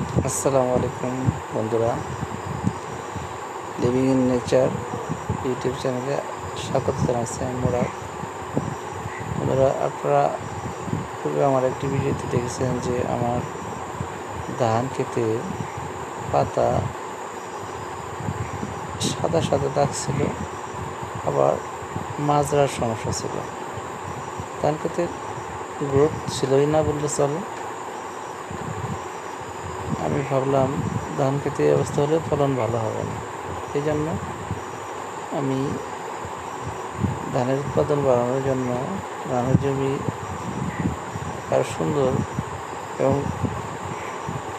আসসালামু আলাইকুম বন্ধুরা। লিভিং ইন নেচার ইউটিউব চ্যানেলে স্বাগত জানাচ্ছি আমি মোড়া বন্ধুরা, আপনারা পূর্বে আমার একটি ভিডিওতে দেখেছেন যে আমার ধান খেতে পাতা সাদা সাদা দাগ ছিল, আবার মাজরার সমস্যা ছিল। ধান খেতে গ্রোথ ছিলই না বললে চলে। আমি ভাবলাম, ধান খেতে অবস্থা হলে ফলন ভালো হবে না। এই জন্য আমি ধানের উৎপাদন বাড়ানোর জন্য ধানের জমি আরও সুন্দর এবং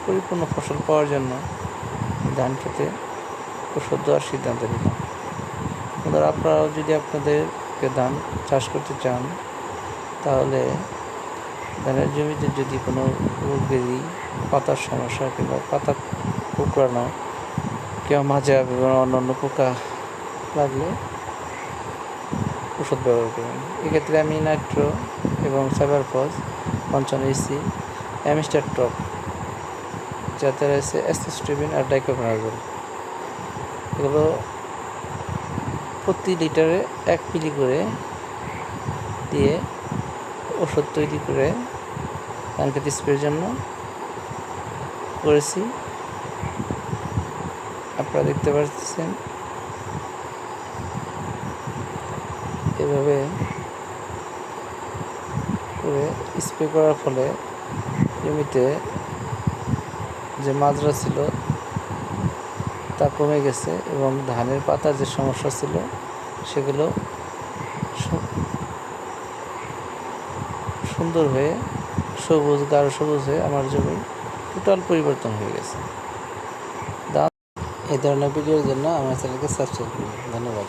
পরিপূর্ণ ফসল পাওয়ার জন্য ধান খেতে ওষুধ দেওয়ার সিদ্ধান্ত নিলাম। আপনারাও যদি আপনাদেরকে ধান চাষ করতে চান, তাহলে ধানের জমিতে যদি কোনো রোগ পাতার সমস্যা কিংবা পাতা কুকড়ানো, কিংবা মাজা বিভিন্ন অন্যান্য পোকা লাগলে ওষুধ ব্যবহার করবেন এক্ষেত্রে আমি নাইট্রো এবং সাইবার ফস পঞ্চান্ন ইসি অ্যামিস্টার টপ, যাতে রয়েছে অ্যাসিস্টিবিন আর ডাইকোফেনাজল এগুলো প্রতি লিটারে এক মিলি করে দিয়ে ওষুধ তৈরি করে ধান খেতে স্প্রের জন্য করেছি। আপনারা দেখতে পাচ্ছেন। এভাবে করে স্প্রে করার ফলে জমিতে যে মাজরা ছিল তা কমে গেছে এবং ধানের পাতার যে সমস্যা ছিল, সেগুলো সুন্দর হয়ে, সবুজ, গাঢ় সবুজ হয়ে আমার জমি টোটাল পরিবর্তন হয়ে গেছে। এই ধরনের ভিডিওর জন্য আমার চ্যানেলকে সাবস্ক্রাইব করুন। ধন্যবাদ।